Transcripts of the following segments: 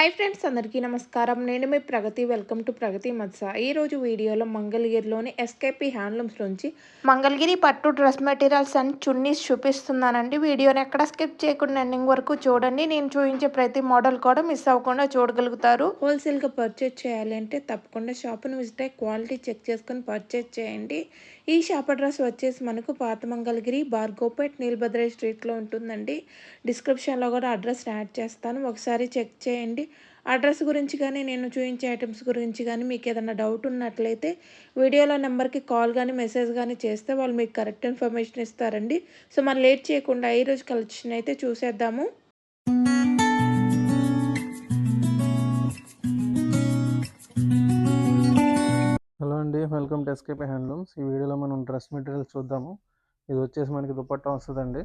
Hi friends అందరికీ నమస్కారం. నేను మీ ప్రగతి వెల్కమ్ టు ప్రగతి మత్స. ఈరోజు వీడియోలో మంగళగిరిలోని ఎస్కేపీ హ్యాండ్లూమ్స్ నుంచి మంగళగిరి పట్టు డ్రెస్ మెటీరియల్స్ అండ్ చున్నీస్ చూపిస్తున్నానండి. వీడియోని ఎక్కడ స్కిప్ చేయకుండా ఎండింగ్ వరకు చూడండి. నేను చూపించే ప్రతి మోడల్ కూడా మిస్ అవ్వకుండా చూడగలుగుతారు. హోల్సేల్గా పర్చేజ్ చేయాలి అంటే తప్పకుండా షాప్ను విజిట్ అయ్యి క్వాలిటీ చెక్ చేసుకొని పర్చేజ్ చేయండి. ఈ షాప్ అడ్రస్ వచ్చేసి మనకు పాత మంగళగిరి బార్గోపేట్ నీలభద్ర స్ట్రీట్లో ఉంటుందండి. డిస్క్రిప్షన్లో కూడా అడ్రస్ యాడ్ చేస్తాను. ఒకసారి చెక్ చేయండి. అడ్రస్ గురించి కానీ నేను చూపించే ఐటమ్స్ గురించి కానీ మీకు ఏదైనా డౌట్ ఉన్నట్లయితే వీడియోలో నెంబర్కి కాల్ కానీ మెసేజ్ కానీ చేస్తే వాళ్ళు మీకు కరెక్ట్ ఇన్ఫర్మేషన్ ఇస్తారండి. సో మనం లేట్ చేయకుండా ఈ రోజు కలెక్షన్ అయితే చూసేద్దాము. హలో అండి వెల్కమ్ టు ఎస్కేపీ హ్యాండ్లూమ్స్. ఈ వీడియోలో మనం డ్రెస్ మెటీరియల్స్ చూద్దాము. ఇది వచ్చేసి మనకి దుపట్టా వస్తుందండి.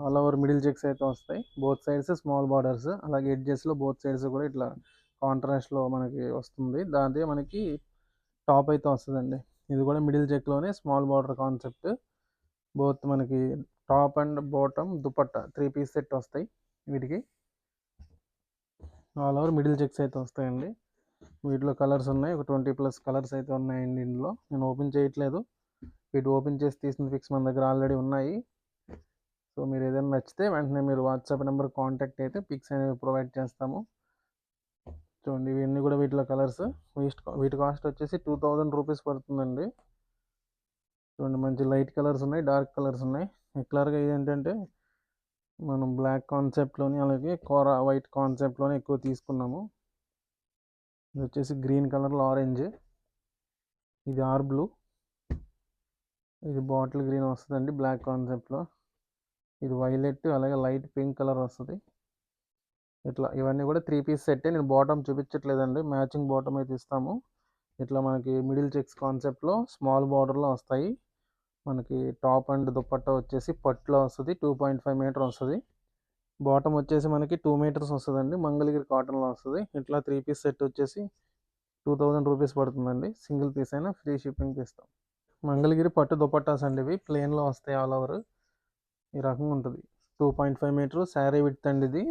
ఆల్ ఓవర్ మిడిల్ చెక్స్ అయితే వస్తాయి. బోత్ సైడ్స్ స్మాల్ బార్డర్స్ అలాగే ఎడ్జెస్లో బోత్ సైడ్స్ కూడా ఇట్లా కాంట్రాస్ట్లో మనకి వస్తుంది. దాంతో మనకి టాప్ అయితే వస్తుందండి. ఇది కూడా మిడిల్ చెక్లోనే స్మాల్ బార్డర్ కాన్సెప్ట్ బోత్ మనకి top and bottom dupatta three piece set వస్తాయి వీటికి. ఆల్ ఓవర్ మిడిల్ చెక్స్ అయితే వస్తాయండి. వీటిలో కలర్స్ ఉన్నాయి. ఒక ట్వంటీ ప్లస్ కలర్స్ అయితే ఉన్నాయండి ఇందులో. నేను ఓపెన్ చేయట్లేదు. వీటి ఓపెన్ చేసి తీసిన పిక్స్ మన దగ్గర ఆల్రెడీ ఉన్నాయి. సో మీరు ఏదైనా నచ్చితే వెంటనే మీరు వాట్సాప్ నెంబర్ కాంటాక్ట్ అయితే పిక్స్ అనేవి ప్రొవైడ్ చేస్తాము. చూడండి ఇవన్నీ కూడా వీటిలో కలర్స్. వీటి కాస్ట్ వచ్చేసి టూ థౌజండ్ రూపీస్ పడుతుందండి. చూడండి మంచి లైట్ కలర్స్ ఉన్నాయి డార్క్ కలర్స్ ఉన్నాయి. క్లర్గా ఏంటంటే మనం బ్లాక్ కాన్సెప్ట్లోని అలాగే కోర వైట్ కాన్సెప్ట్లోనే ఎక్కువ తీసుకున్నాము. ఇది వచ్చేసి గ్రీన్ కలర్లో ఆరెంజ్. ఇది ఆర్ బ్లూ. ఇది బాటిల్ గ్రీన్ వస్తుందండి బ్లాక్ కాన్సెప్ట్లో. ఇది వైలెట్ అలాగే లైట్ పింక్ కలర్ వస్తుంది. ఇట్లా ఇవన్నీ కూడా త్రీ పీస్ సెట్టే. నేను బాటమ్ చూపించట్లేదండి. మ్యాచింగ్ బాటమ్ అయితే ఇస్తాము. ఇట్లా మనకి మిడిల్ చెక్స్ కాన్సెప్ట్లో స్మాల్ బార్డర్లో వస్తాయి. మనకి టాప్ అండ్ దుప్పట్టా వచ్చేసి పట్టులో వస్తుంది. టూ పాయింట్ ఫైవ్ మీటర్ వస్తుంది. బాటమ్ వచ్చేసి మనకి టూ మీటర్స్ వస్తుందండి. మంగళగిరి కాటన్లో వస్తుంది. ఇట్లా త్రీ పీస్ సెట్ వచ్చేసి టూ థౌజండ్ రూపీస్ పడుతుందండి. సింగిల్ పీస్ అయినా ఫ్రీ షిప్పింగ్ ఇస్తాం. మంగళగిరి పట్టు దుపట్టాస్ అండి ఇవి. ప్లెయిన్లో వస్తాయి ఆల్ ఓవర్. ఈ రకంగా ఉంటుంది. Two point five metre sari with అండి ఇది.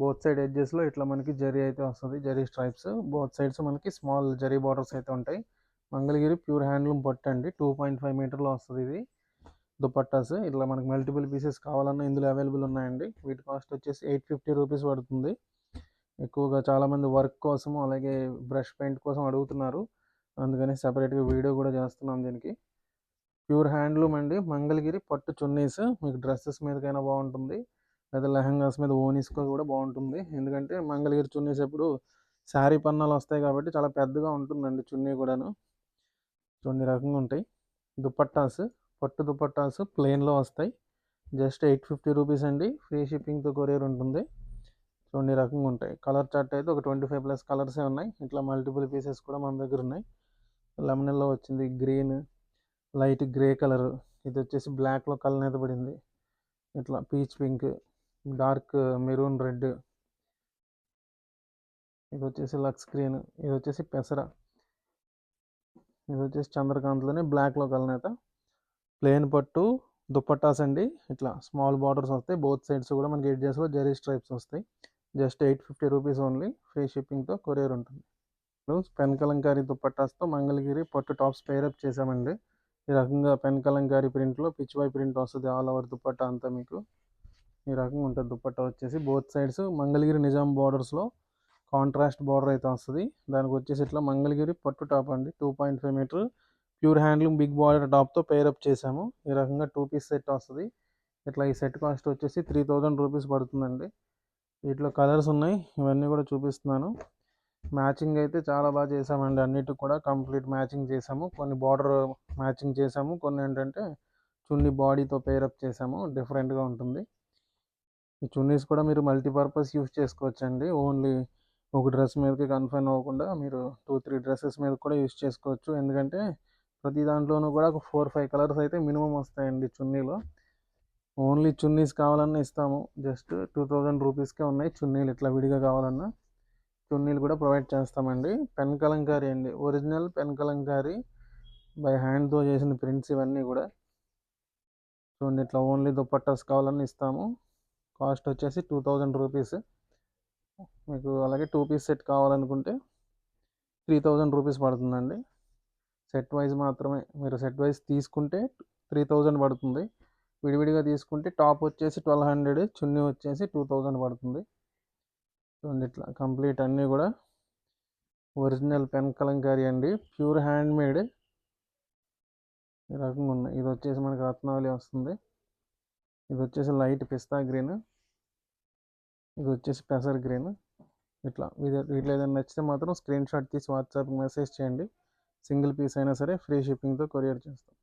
బోత్ సైడ్ ఎడ్జెస్లో ఇట్లా మనకి జరీ అయితే వస్తుంది. జరీ స్ట్రైప్స్. బోత్ సైడ్స్ మనకి స్మాల్ జరీ బార్డర్స్ అయితే ఉంటాయి. మంగళగిరి ప్యూర్ హ్యాండ్లూమ్ పట్టు అండి. టూ పాయింట్ ఫైవ్ మీటర్లో వస్తుంది ఇది. దుపట్టాస్. ఇట్లా మనకి మల్టిపుల్ పీసెస్ కావాలన్నా ఇందులో అవైలబుల్ ఉన్నాయండి. వీటి కాస్ట్ వచ్చేసి ఎయిట్ ఫిఫ్టీ రూపీస్ పడుతుంది. ఎక్కువగా చాలామంది వర్క్ కోసం అలాగే బ్రష్ పెయింట్ కోసం అడుగుతున్నారు. అందుకని సపరేట్గా వీడియో కూడా చేస్తున్నాం దీనికి. ప్యూర్ హ్యాండ్లూమ్ అండి. మంగళగిరి పట్టు చున్నీస్. మీకు డ్రెస్సెస్ మీదకైనా బాగుంటుంది. లేదా లెహంగాస్ మీద ఓనీస్కో కూడా బాగుంటుంది. ఎందుకంటే మంగళగిరి చున్నీస్ ఎప్పుడు శారీ పన్నాలు వస్తాయి కాబట్టి చాలా పెద్దగా ఉంటుందండి చున్నీ కూడాను. కొన్ని రకంగా ఉంటాయి. దుపట్టాస్ పట్టు దుపట్టాస్ ప్లెయిన్లో వస్తాయి. జస్ట్ ఎయిట్ ఫిఫ్టీ రూపీస్ అండి. ఫ్రీ షిప్పింగ్తో కొరియర్ ఉంటుంది. చూడండి రకంగా ఉంటాయి. కలర్ చార్ట్ అయితే ఒక ట్వంటీ ఫైవ్ ప్లస్ కలర్సే ఉన్నాయి. ఇట్లా మల్టిపుల్ పీసెస్ కూడా మన దగ్గర ఉన్నాయి. లెమనల్లో వచ్చింది గ్రీన్ లైట్ గ్రే కలర్. ఇది వచ్చేసి బ్లాక్లో కలర్ అయితే పడింది. ఇట్లా peach pink dark maroon red. ఇది వచ్చేసి లక్స్ గ్రీన్. ఇది వచ్చేసి పెసర. ఇది వచ్చేసి చంద్రకాంత్లోనే బ్లాక్లో కలనేత ప్లేన్ ప్లెయిన్ పట్టు దుప్పట్టాస్ అండి. ఇట్లా స్మాల్ బార్డర్స్ వస్తాయి. బోత్ సైడ్స్ కూడా మనకి ఎడ్జెస్లో జరీ స్ట్రైప్స్ వస్తాయి. Just eight fifty rupees only. Free షిప్పింగ్తో courier ఉంటుంది. పెన్ కలంకారీ దుప్పట్టాస్తో మంగళగిరి పట్టు టాప్స్ పేరప్ చేసామండి ఈ రకంగా పెన్ కలంకారీ ప్రింట్లో పిచ్చివై ప్రింట్ వస్తుంది ఆల్ ఓవర్ దుప్పట్టా అంతా మీకు. ఈ రకంగా ఉంటుంది దుప్పట్టా వచ్చేసి బోత్ సైడ్స్ మంగళగిరి నిజాం బార్డర్స్లో కాంట్రాస్ట్ బార్డర్ అయితే వస్తుంది. దానికి వచ్చేసి ఇట్లా మంగళగిరి పట్టు టాప్ అండి. Two point five metre pure handloom big border టాప్తో pair up చేసాము ఈ రకంగా టూ పీస్ సెట్ వస్తుంది. ఇట్లా ఈ సెట్ కాస్ట్ వచ్చేసి త్రీ థౌజండ్ రూపీస్ పడుతుందండి. వీటిలో కలర్స్ ఉన్నాయి. ఇవన్నీ కూడా చూపిస్తున్నాను. మ్యాచింగ్ అయితే చాలా బాగా చేసామండి. అన్నిటికి కూడా కంప్లీట్ మ్యాచింగ్ చేసాము. కొన్ని బార్డర్ మ్యాచింగ్ చేసాము. కొన్ని ఏంటంటే చున్నీ బాడీతో పేరప్ చేసాము. డిఫరెంట్గా ఉంటుంది. ఈ చున్నీస్ కూడా మీరు మల్టీపర్పస్ యూస్ చేసుకోవచ్చండి. ఓన్లీ ఒక డ్రెస్ మీదకి కన్ఫైన్ అవ్వకుండా మీరు టూ త్రీ డ్రెస్సెస్ మీద కూడా యూస్ చేసుకోవచ్చు. ఎందుకంటే ప్రతి దాంట్లోనూ కూడా ఒక ఫోర్ ఫైవ్ కలర్స్ అయితే మినిమం వస్తాయండి చున్నీలో. ఓన్లీ చున్నీస్ కావాలన్నా ఇస్తాము. జస్ట్ టూ థౌజండ్ రూపీస్కే ఉన్నాయి చున్నీలు. ఇట్లా విడిగా కావాలన్నా. చున్నీలు కూడా ప్రొవైడ్ చేస్తామండి. పెన్ కలంకారీ అండి. ఒరిజినల్ పెన్ కలంకారీ బై హ్యాండ్తో చేసిన ప్రింట్స్ ఇవన్నీ కూడా. చూడండి ఇట్లా ఓన్లీ దుప్పట్టాస్ కావాలని ఇస్తాము. కాస్ట్ వచ్చేసి టూ థౌజండ్ రూపీస్. మీకు అలాగే టూ పీస్ సెట్ కావాలనుకుంటే త్రీ థౌజండ్ రూపీస్ పడుతుందండి. సెట్ వైజ్ మాత్రమే. మీరు సెట్ వైజ్ తీసుకుంటే త్రీ థౌజండ్ పడుతుంది. విడివిడిగా తీసుకుంటే టాప్ వచ్చేసి ట్వెల్వ్ హండ్రెడ్ చున్నీ వచ్చేసి టూ థౌజండ్ పడుతుంది. చూడండి ఇట్లా. కంప్లీట్ అన్నీ కూడా ఒరిజినల్ పెన్ కలంకారీ అండి. ప్యూర్ హ్యాండ్ మేడ్ ఈ రకంగా ఉన్నాయి. ఇది వచ్చేసి మనకి రత్నావళి వస్తుంది. ఇది వచ్చేసి లైట్ పిస్తా గ్రీన్. ఇది వచ్చేసి పెసర్ గ్రీన్. ఇట్లా. వీటిలో ఏదైనా నచ్చితే మాత్రం స్క్రీన్ షాట్ తీసి వాట్సాప్ మెసేజ్ చేయండి. సింగిల్ పీస్ అయినా సరే ఫ్రీ షిప్పింగ్తో కొరియర్ చేస్తాం.